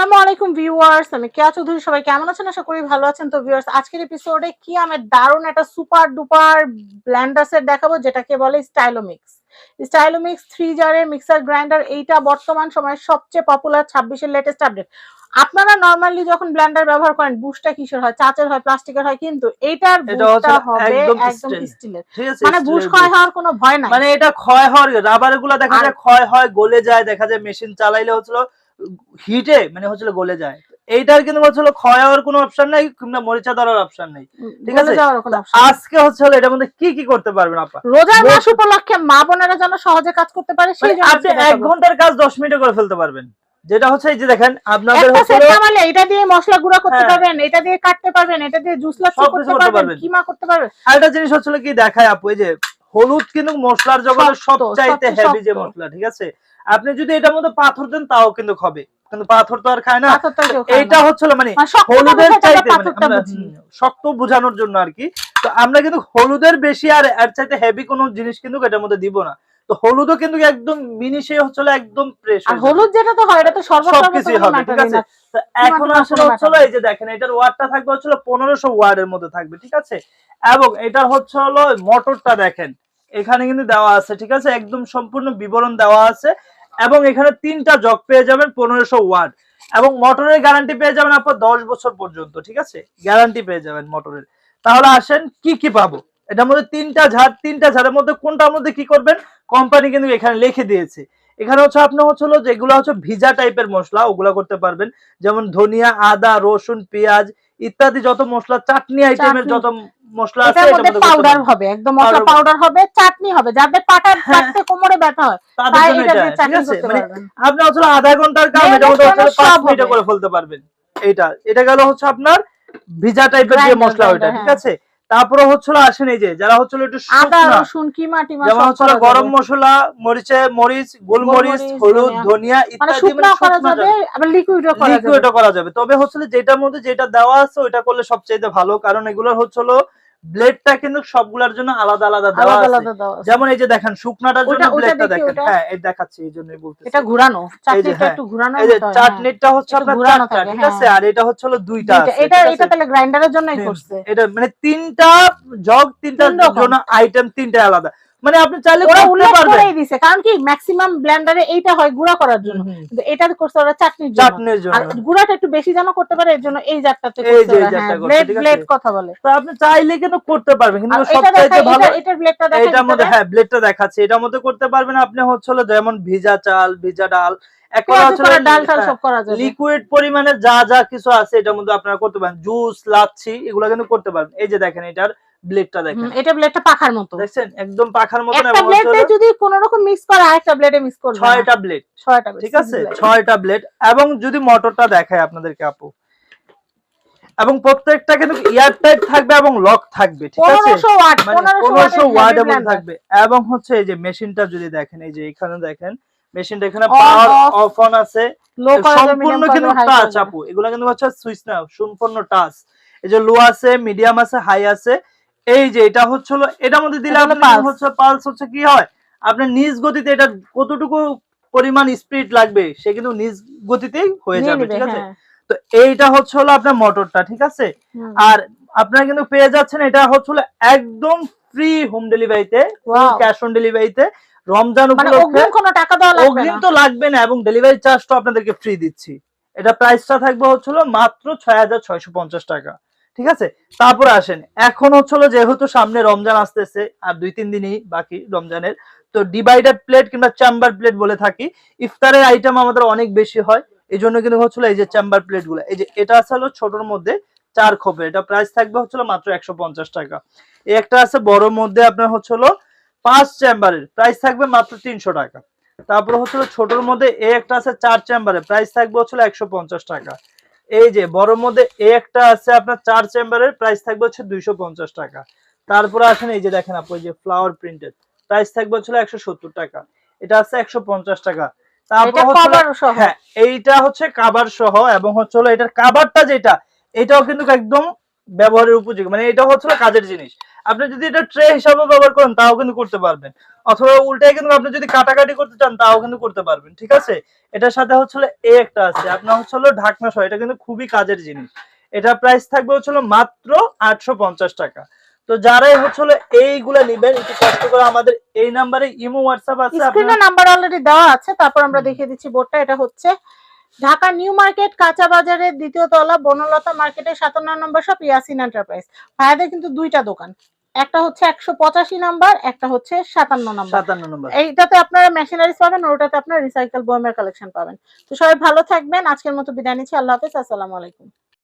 আসসালামু আলাইকুম ভিউয়ার্স আমি কেয়া চৌধুরী সবাই কেমন আছেন? আশা করি ভালো আছেন। তো ভিউয়ার্স আজকের এপিসোডে কি আমি দারুণ একটা সুপার ডুপার ব্লেন্ডার সেট দেখাবো যেটাকে বলে স্টাইলোমিক্স স্টাইলোমিক্স থ্রি জারের মিক্সার গ্রাইন্ডার এইটা বর্তমান সময়ের সবচেয়ে পপুলার ছাব্বিশের লেটেস্ট আপডেট আপনারা নর্মালি যখন ব্লেন্ডার ব্যবহার করেন বুশটা কিসের হয়? চাচের হয় প্লাস্টিকের হয় কিন্তু এইটার বুশটা হবে একদম একদম স্টিলের মানে বুশ ক্ষয় হওয়ার কোনো ভয় নাই। মানে এটা ক্ষয় হওয়ার রাবারগুলা দেখা যায় ক্ষয় হয় গলে যায় দেখা যায় মেশিন চালাইলে হচ্ছিল। হিটে মানে হচ্ছিল গলে যায়। এইটার কিন্তু হচ্ছিল ক্ষয় হওয়ার কোনো অপশন নাই কিংবা মরিচা ধরার অপশন নেই। ঠিক আছে? আজকে হচ্ছে হলো এটার মধ্যে কি কি করতে পারবেন আপা? রোজার মাস উপলক্ষে মা বোনেরা যেন সহজে কাজ করতে পারে সেই মানে জন্য আপনি এক ঘণ্টার কাজ দশ মিনিটে করে ফেলতে পারবেন। যেটা হচ্ছে এই যে দেখেন আপনাদের একটা হচ্ছে হলো- এটা দিয়ে মশলা গুঁড়া করতে হ্যাঁ। পারবেন এটা দিয়ে কাটতে পারবেন এটা দিয়ে জুস লাচ্ছি করতে পারবেন। কিমা করতে পারবেন। আরেকটা জিনিস হচ্ছিল কি দেখায় আপু এই যে হলুদ কিন্তু মশলার জগতে সবচাইতে হেভি যে মশলা ঠিক আছে? আপনি যদি এটার মধ্যে পাথর দেন তাও কিন্তু হবে কিন্তু পাথর তো আর খায় না। এটা। হচ্ছিল মানে মানে হলুদের চাইতে মানে শক্ত বোঝানোর জন্য আর কি। তো আমরা কিন্তু হলুদের বেশি আর এর চাইতে হেভি কোনো জিনিস কিন্তু এটার মধ্যে দিব না। তো হলুদও কিন্তু একদম মিনিশে হচ্ছিল একদম ফ্রেশ আর হলুদ যেটা তো হয় এটা তো সবকিছুই হবে ঠিক আছে? তো এখন আসলে হচ্ছিল এই যে দেখেন এটার ওয়ার্ডটা থাকবে হচ্ছিল পনেরোশো ওয়ার্ডের মধ্যে থাকবে ঠিক আছে? এবং এটার হচ্ছে হলো মোটরটা দেখেন। এখানে কিন্তু দেওয়া আছে, ঠিক আছে? একদম সম্পূর্ণ বিবরণ দেওয়া আছে এবং এখানে তিনটা জগ পেয়ে যাবেন পনেরোশো ওয়ার্ড এবং মোটরের গ্যারান্টি পেয়ে যাবেন আপনার দশ বছর পর্যন্ত, ঠিক আছে? গ্যারান্টি পেয়ে যাবেন মোটরের। তাহলে আসেন, কি কি পাবো? এটার মধ্যে তিনটা ঝাড়, তিনটা ঝাড়ের মধ্যে কোনটার মধ্যে কি করবেন? কোম্পানি কিন্তু এখানে লিখে দিয়েছে। এখানে হচ্ছে আপনার হচ্ছে যেগুলো হচ্ছে ভিজা টাইপের মশলা, ওগুলা করতে পারবেন। যেমন ধনিয়া, আদা, রসুন, পেঁয়াজ ইত্যাদি যত মশলা চাটনি আইটেমের যত মশলা আছে মধ্যে পাউডার হবে একদম মশলা পাউডার হবে চাটনি হবে যাদের পাটার হ্যাঁ। পাটতে কোমরে ব্যথা হয় তাই এটা এটা, দিয়ে ঠিক চাটনি করতে মানে পারবেন। আপনি আসলে আধা ঘণ্টার কাজ এটা হচ্ছে রেস্টুরেন্টে পাঁচ সব মিনিটে করে ফেলতে পারবেন। এটা এটা গেল হচ্ছে আপনার ভিজা টাইপের যে মশলা ওইটা ঠিক হ্যাঁ। আছে? তারপরে হচ্ছিল আসেন এই যে যারা হচ্ছিল একটু আদা রসুন কিমা টিমা যেমন হচ্ছিল গরম মশলা মরিচে মরিচ গোলমরিচ হলুদ ধনিয়া। ইত্যাদি মানে ইত্যাদি শুকনো করা যাবে আবার লিকুইডও করা যাবে। লিকুইডও করা যাবে। তবে হচ্ছিল যেটার মধ্যে যেটা দেওয়া আছে ওইটা করলে সবচেয়ে ভালো। কারণ এগুলো হচ্ছে ব্লেডটা কিন্তু সবগুলোর জন্য আলাদা আলাদা দেওয়া আলাদা আছে। যেমন এই যে দেখেন শুকনাটার জন্য ব্লেডটা দেখেন। হ্যাঁ এই দেখাচ্ছি এই জন্যই বলতেছি। এটা ঘোরানো। চাটনিটা একটু ঘোরানো এই যে হতে হয়, হ্যাঁ। চাটনিটা হচ্ছে আপনার ঘুরানো চারটা থাকে, ঠিক আছে? হ্যাঁ। আর এটা হচ্ছে হলো দুইটা এটা এটা তাহলে গ্রাইন্ডারের জন্যই করছে। এটা মানে তিনটা জগ তিনটার তিন জন্য আইটেম তিনটা আলাদা। মানে আপনি চাইলে ওরা করতে উল্লেখ পারবেন। করেই দিছে কারণ কি ম্যাক্সিমাম ব্লেন্ডারে এইটা হয় গুঁড়া করার জন্য। কিন্তু এটা করছে ওরা চাটনির জন্য। চাটনির আর গুঁড়াটা একটু বেশি যেন করতে পারে এর জন্য এই জাতটাতে এই করছে এই ওরা, জাতটা হ্যাঁ ব্লেড ব্লেড কথা বলে। তো আপনি চাইলে কিন্তু করতে পারবেন কিন্তু সবচাইতে দেখাই ভালো এটা এটার ব্লেডটা দেখাই এটার মধ্যে হ্যাঁ ব্লেডটা দেখাচ্ছে। এটার মধ্যে করতে পারবেন আপনি হচ্ছে যেমন ভিজা চাল ভিজা ডাল। লিকুইড পরিমাণে যা যা কিছু আছে এটার মধ্যে আপনারা করতে পারেন। জুস লাচ্ছি এগুলো কিন্তু করতে পারেন। এই যে দেখেন এটার ব্লেডটা দেখেন। এটা ব্লেডটা পাখার মতো। দেখছেন? একদম পাখার মতন একটা ব্লেডে যদি কোন রকম মিক্স করা আরেকটা ব্লেডে মিক্স করবে ছয়টা ব্লেড ছয়টা ঠিক আছে? ছয়টা ব্লেড এবং যদি মোটরটা দেখায় আপনাদেরকে আপু। এবং প্রত্যেকটা কিন্তু এয়ার টাইট থাকবে এবং লক থাকবে ঠিক আছে? 1500 ওয়াট মানে 1500 পনেরোশো ওয়াটের ওয়ার্ড heavy এবং থাকবে। এবং হচ্ছে এই যে মেশিনটা যদি দেখেন এই যে এখানে দেখেন মেশিনটা এখানে পাওয়ার অফ অন আছে। সম্পূর্ণ কিন্তু টাচ আপু। এগুলো কিন্তু হচ্ছে সুইচ না সম্পূর্ণ টাচ এই যে লো আছে মিডিয়াম আছে হাই আছে। এই যে এটা হচ্ছে হলো এটার মধ্যে দিলে এটা আপনি pulse। হচ্ছে পালস হচ্ছে কি হয়? আপনার নিজ গতিতে এটা কতটুকু পরিমাণ স্পিড লাগবে সে কিন্তু নিজ গতিতেই হয়ে যাবে ঠিক আছে? হ্যাঁ। তো এইটা হচ্ছে হলো আপনার মোটরটা ঠিক আছে? আর আপনারা কিন্তু পেয়ে যাচ্ছেন এটা হচ্ছে হলো একদম ফ্রি হোম ডেলিভারিতে ক্যাশ অন ডেলিভারিতে রমজান মানে উপলক্ষে কোনো টাকা দেওয়া লাগবে অগ্রিম তো লাগবে না এবং ডেলিভারি চার্জটা আপনাদেরকে ফ্রি দিচ্ছি। এটা প্রাইসটা থাকবে হচ্ছিল মাত্র ছয় হাজার ছয়শো পঞ্চাশ টাকা। ঠিক আছে? তারপরে আসেন। এখন হচ্ছিল যেহেতু সামনে রমজান আসতেছে, আর দুই, তিন দিনই বাকি রমজানের, তো ডিভাইডার প্লেট কিংবা চেম্বার প্লেট বলে থাকি, ইফতারের আইটেম আমাদের অনেক বেশি হয় এই জন্য কিন্তু হচ্ছিল এই যে চেম্বার প্লেটগুলো, এই যে এটা আছে হলো ছোটর মধ্যে চার খোপের, এটা প্রাইস থাকবে হচ্ছিল মাত্র একশো পঞ্চাশ টাকা। এই একটা আছে বড় মধ্যে আপনার হচ্ছে হলো পাঁচ চেম্বারের প্রাইস থাকবে মাত্র তিনশো টাকা। তারপর হচ্ছিল ছোটর মধ্যে এ একটা আছে চার চেম্বারে প্রাইস থাকবে হচ্ছিল একশো পঞ্চাশ টাকা। এই যে বড় মধ্যে এ একটা আছে আপনার চার চেম্বারের প্রাইস থাকবে হচ্ছে দুইশো পঞ্চাশ টাকা। তারপরে আসেন এই যে দেখেন আপু যে ফ্লাওয়ার প্রিন্টেড প্রাইস থাকবে হচ্ছিল একশো সত্তর টাকা। এটা আছে একশো পঞ্চাশ টাকা। তারপর হচ্ছে হ্যাঁ এইটা হচ্ছে কাবার সহ এবং হচ্ছে এটার কাবারটা যেটা এটাও কিন্তু একদম ব্যবহারের উপযোগী। মানে এটা হচ্ছে কাজের জিনিস। আপনি যদি এটা ট্রে হিসাবে ব্যবহার করেন তাও কিন্তু করতে পারবেন। অথবা উল্টায় কিন্তু আপনি যদি কাটাকাটি করতে চান তাও কিন্তু করতে পারবেন ঠিক আছে? এটার সাথে হচ্ছে এ একটা আছে। আপনার হচ্ছে ঢাকনা সহ এটা কিন্তু খুবই কাজের জিনিস। এটা প্রাইস থাকবে হচ্ছে মাত্র আটশো পঞ্চাশ টাকা। তো যারাই হচ্ছে এইগুলা নিবেন একটু কষ্ট করে আমাদের এই নাম্বারে ইমো হোয়াটসঅ্যাপ আছে স্ক্রিনে নাম্বার অলরেডি দেওয়া আছে তারপর আমরা দেখিয়ে দিচ্ছি বোর্ডটা এটা হচ্ছে ঢাকা নিউ মার্কেট কাঁচা বাজারের দ্বিতীয় তলা বনলতা মার্কেটের সাতান্ন নম্বর শপ ইয়াসিন এন্টারপ্রাইজ ভাইয়াদের কিন্তু দুইটা দোকান। একটা হচ্ছে একশো পঁচাশি নাম্বার একটা হচ্ছে সাতান্ন নাম্বার। সাতান্ন নম্বর। এইটাতে আপনারা মেশিনারিজ পাবেন আর ওটাতে আপনারা রিসাইকেল বোমের কালেকশন পাবেন। তো সবাই ভালো থাকবেন আজকের মতো বিদায় নিচ্ছি আল্লাহ হাফিজ আসসালামু আলাইকুম।